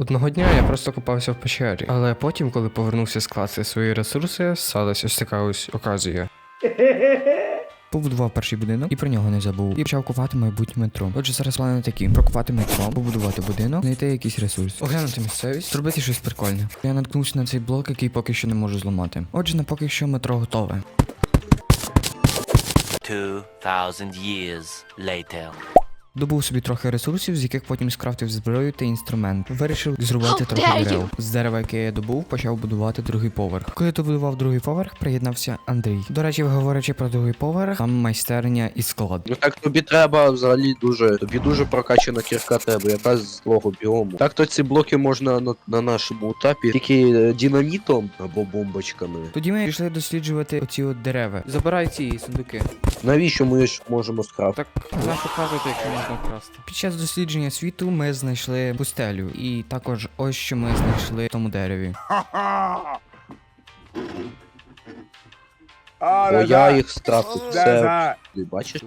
Одного дня я просто купався в печері, але потім, коли повернувся скласти свої ресурси, сталася ось така ось оказія. Побудував перший будинок і про нього не забув. І почав купувати майбутнє метро. Отже, зараз плани такі: прокупати метро, побудувати будинок, знайти якийсь ресурс, оглянути місцевість, зробити щось прикольне. Я наткнувся на цей блок, який поки що не можу зламати. Отже, на поки що метро готове. 2,000 years later. Добув собі трохи ресурсів, з яких потім скрафтив зброю та інструмент. Вирішив зрубати How трохи дерев. З дерева, яке я добув, почав будувати другий поверх. Коли добудував другий поверх, приєднався Андрій. До речі, говорячи про другий поверх, там майстерня і склад. Ну так тобі треба взагалі дуже. Тобі дуже прокачана кірка треба, якась з твого біому. Так то ці блоки можна на, на нашому етапі тільки е, динамітом або бомбочками. Тоді ми пішли досліджувати оці от дерева. Забирай ці сундуки. Навіщо ми ж можемо скрафтити? Так нашу кажете, яке можна вкрасти. Під час дослідження світу ми знайшли пустелю, і також ось що ми знайшли в тому дереві. О, я їх. Все. Ти бачиш?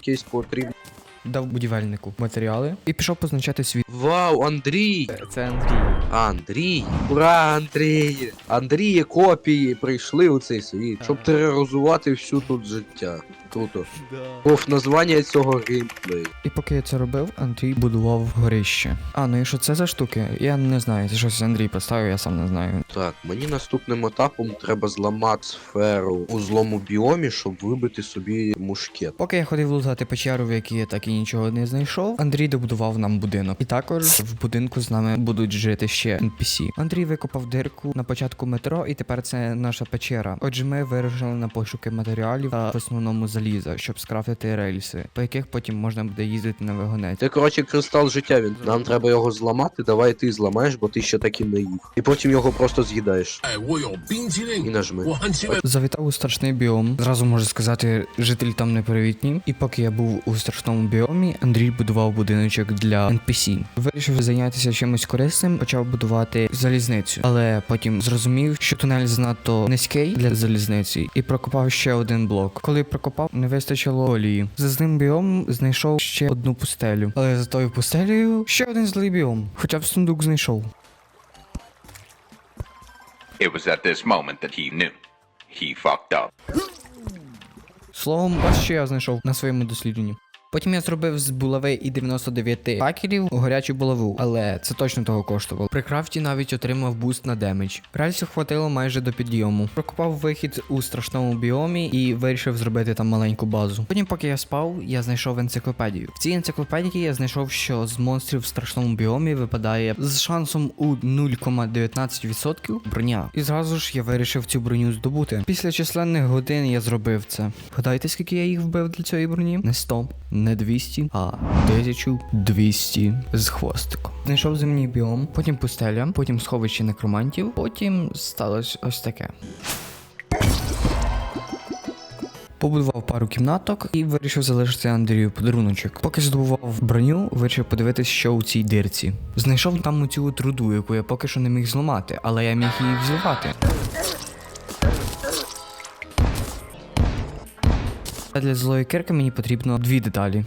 Якийсь потрібно. Дав будівельнику матеріали і пішов позначати світ. Вау, Андрій! Це Андрій. Андрій! Ура, Андрій! Андрії копії прийшли у цей світ, щоб тероризувати всю тут життя. Круто. Був названня цього геймплею. І поки я це робив, Андрій будував горище. А, ну і що це за штуки? Я не знаю, це щось Андрій поставив, я сам не знаю. Так, мені наступним етапом треба зламати сферу у злому біомі, щоб вибити собі мушкет. Поки я ходив лутати печеру, в якій я так і нічого не знайшов, Андрій добудував нам будинок. І також в будинку з нами будуть жити ще NPC. Андрій викопав дирку на початку метро, і тепер це наша печера. Отже, ми вирушили на пошуки матеріалів та в основному заліза, заліза, щоб скрафтити рельси, по яких потім можна буде їздити на вагонець. Це коротше кристал життя. Він нам треба його зламати. Давай ти зламаєш, бо ти ще таким не їв. І потім його просто з'їдаєш. І нажми. Завітав у страшний біом. Зразу можу сказати, жителі там не привітні. І поки я був у страшному біомі, Андрій будував будиночок для NPC. Вирішив зайнятися чимось корисним, почав будувати залізницю, але потім зрозумів, що тунель занадто низький для залізниці, і прокопав ще один блок. Коли прокопав не вистачило олії. За злим біом знайшов ще одну пустелю. Але за тою пустелею ще один злий біом. Хоча б сундук знайшов. It was at this moment that he knew. He fucked up. Словом, ось що я знайшов на своєму дослідженні. Потім я зробив з булави і 99 факелів у гарячу булаву, але це точно того коштувало. При крафті навіть отримав буст на демедж. Рельсів хватило майже до підйому. Прокопав вихід у страшному біомі і вирішив зробити там маленьку базу. Потім, поки я спав, я знайшов енциклопедію. В цій енциклопедії я знайшов, що з монстрів в страшному біомі випадає з шансом у 0,19% броня. І зразу ж я вирішив цю броню здобути. Після численних годин я зробив це. Вгадайте, скільки я їх вбив для цієї броні? Не 100, не 200, а 1200 з хвостиком. Знайшов земний біом, потім пустеля, потім сховище некромантів, потім сталося ось таке. Побудував пару кімнаток і вирішив залишити Андрію подаруночок. Поки здобував броню, вирішив подивитись, що у цій дирці. Знайшов там оцю от руду, яку я поки що не міг зламати, але я міг її взірвати. Для злої кирки мені потрібно дві деталі.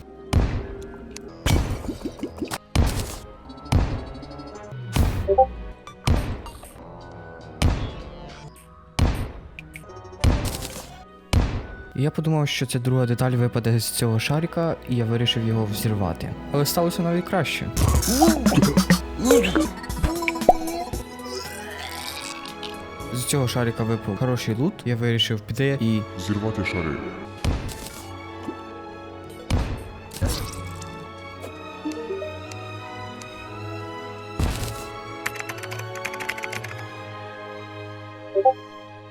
Я подумав, що ця друга деталь випаде з цього шарика, і я вирішив його взірвати. Але сталося навіть краще. З цього шарика випав хороший лут, я вирішив піти і Зірвати шари.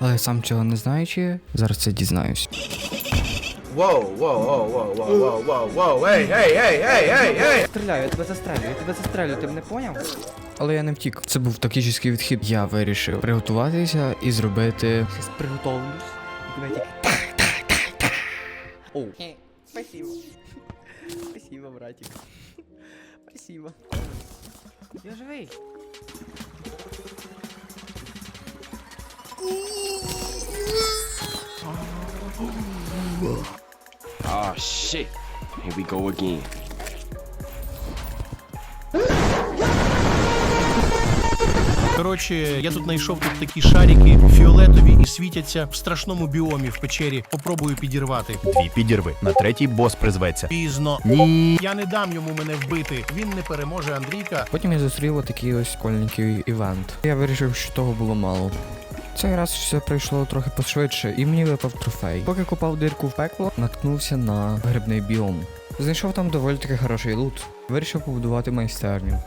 Але сам цього не знаючи, зараз це дізнаюсь. Whoa, whoa, whoa, whoa, whoa, whoa, whoa, whoa, hey, hey, hey, hey, hey, hey! Стріляю, я тебе застрелю, я тебе застрелю, ти мене поняв? Але я не втік. Це був тактичний відхід. Я вирішив приготуватися і зробити. Зараз приготовлюсь. І тебе тільки... Оу. Спасибо. Спасибо, братик. Спасибо. Я живий. Oh shit! Here we go again. Коротше, я тут знайшов тут такі шарики фіолетові і світяться в страшному біомі в печері. Попробую підірвати. Твій підірви. На третій бос призветься. Пізно. Ні. Я не дам йому мене вбити. Він не переможе Андрійка. Потім я зустрів отакий ось школьників івент. Я вирішив, що того було мало. Цей раз все пройшло трохи пошвидше, і мені випав трофей. Поки купав дирку в пекло, наткнувся на грибний біом. Знайшов там доволі таки хороший лут. Вирішив побудувати майстерню.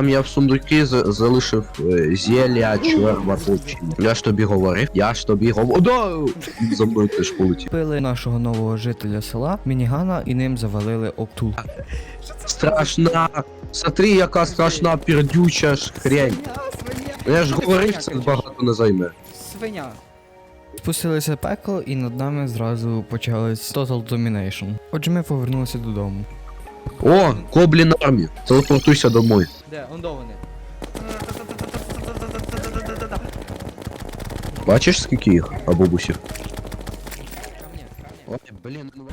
Там я в сундуки за- залишив е, зілля чорвоточення. Я ж тобі говорив, я ж тобі говорив. Да! За мною теж полетів. Купили нашого нового жителя села мінігана і ним завалили оптул. Страшна. Смотри, яка страшна пердюча ж хрень. Я ж говорив, це багато не займе. Свиня. Спустилися пекло і над нами зразу почалось Total Domination. Отже, ми повернулися додому. О, Коблін армі. Телепортуйся домой. Де? Он до вони. Бачиш, скільки їх? Або бусів? Ой, блін, ну...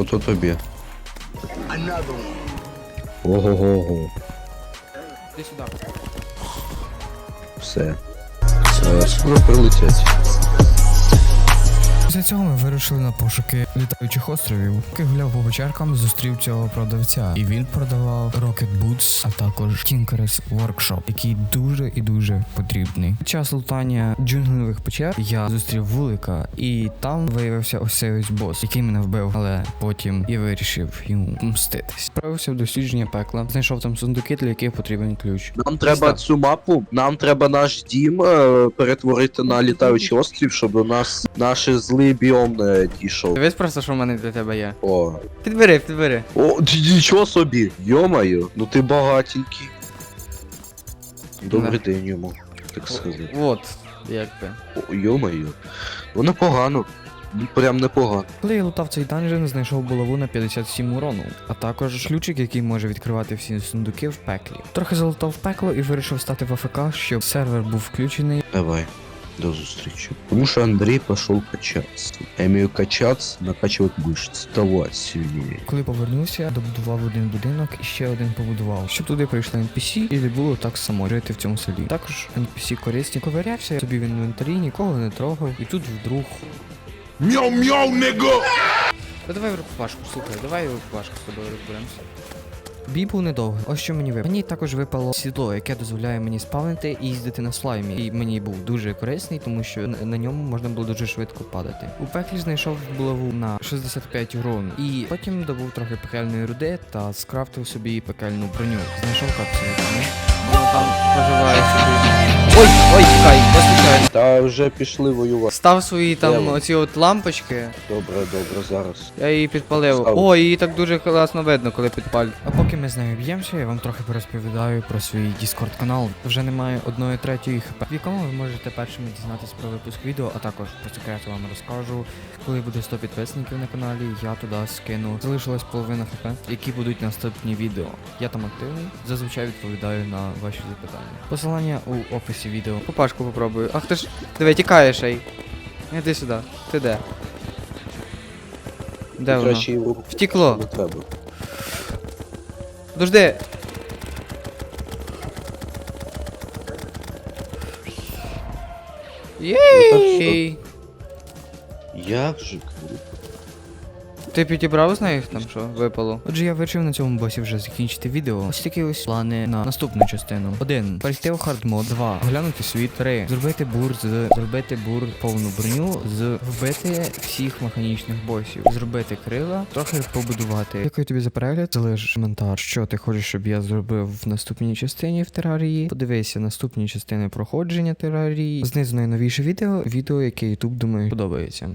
Круто тобі. Ого-го-го. Ти сюди. Все. Е, Скоро прилетять. Після цього ми вирушили на пошуки літаючих островів. Гуляв по вечіркам, зустрів цього продавця, і він продавав Rocket Boots, а також Tinker's Workshop, який дуже і дуже потрібний. Під час лутання джунглевих печер я зустрів вулика, і там виявився ось цей ось бос, який мене вбив, але потім я вирішив йому мститись. Справився в дослідження пекла, знайшов там сундуки, для яких потрібен ключ. Нам треба цю мапу, нам треба наш дім е, перетворити на літаючий острів, щоб до нас наш злий біом не дійшов. Дивись просто, що в мене для тебе є. О, Підбери, підбери. о, ді- нічого собі. Йомаю, ну ти багатенький. Добрий день йому, так сказати. От, як би. О, йомаю. Ну непогано. Ну, Прям непогано. Коли я лутав цей данжен, знайшов булаву на 57 урону, а також ключик, який може відкривати всі сундуки в пеклі. Трохи залутав пекло і вирішив стати в АФК, щоб сервер був включений. Давай. До зустрічі. Тому що Андрій пішов качатися. Я вмію качатися, накачувати мышці, ставати сильніше. Коли повернувся, добудував один будинок і ще один побудував, щоб туди прийшли NPC і не було так само жити в цьому селі. Також NPC корисні. Ковирявся я собі в інвентарі, нікого не трогав, і тут вдруг. Мяу-мяу! Та давай в рукопашку, слухай, давай в рукопашку з тобою розберемося. Бій був недовгий. Ось що мені випало. Мені також випало сідло, яке дозволяє мені спавнити і їздити на слаймі. І мені був дуже корисний, тому що на, ньому можна було дуже швидко падати. У пеклі знайшов булаву на 65 грон, І потім добув трохи пекельної руди та скрафтив собі пекельну броню. Знайшов капсулу. Воно там проживає собі. Ой, ой, чекай, послухай. Та вже пішли воювати. Став свої там Де оці от лампочки. Добре, добре, зараз. Я її підпалив. Став. О, її так дуже класно видно, коли підпалю. А поки ми з нею б'ємося, я вам трохи порозповідаю про свій Discord канал. Вже немає одної третьої хп, в якому ви можете першими дізнатися про випуск відео, а також по секрету вам розкажу. Коли буде 100 підписників на каналі, я туди скину. Залишилась половина хп, які будуть наступні відео. Я там активний, зазвичай відповідаю на ваші запитання. Посилання у описі відео. Попашку попробую. Ах ти ж. Диви, тікаєш, ей. Іди сюди. Ти де? Де воно? Краще Втікло. не треба. Подожди. Єй! Як же круто. Ти підібрав з них там що випало? Отже, я вирішив на цьому босі вже закінчити відео. Ось такі ось плани на наступну частину. Один. Перейти у хардмод. Два. Оглянути світ. Три. Зробити бур з зробити бур повну броню з вбити всіх механічних босів. Зробити крила, трохи побудувати. Дякую тобі за перегляд. Залиш коментар, що ти хочеш, щоб я зробив в наступній частині в терарії. Подивися наступні частини проходження терарії. Знизу найновіше відео. Відео, яке YouTube думаю подобається.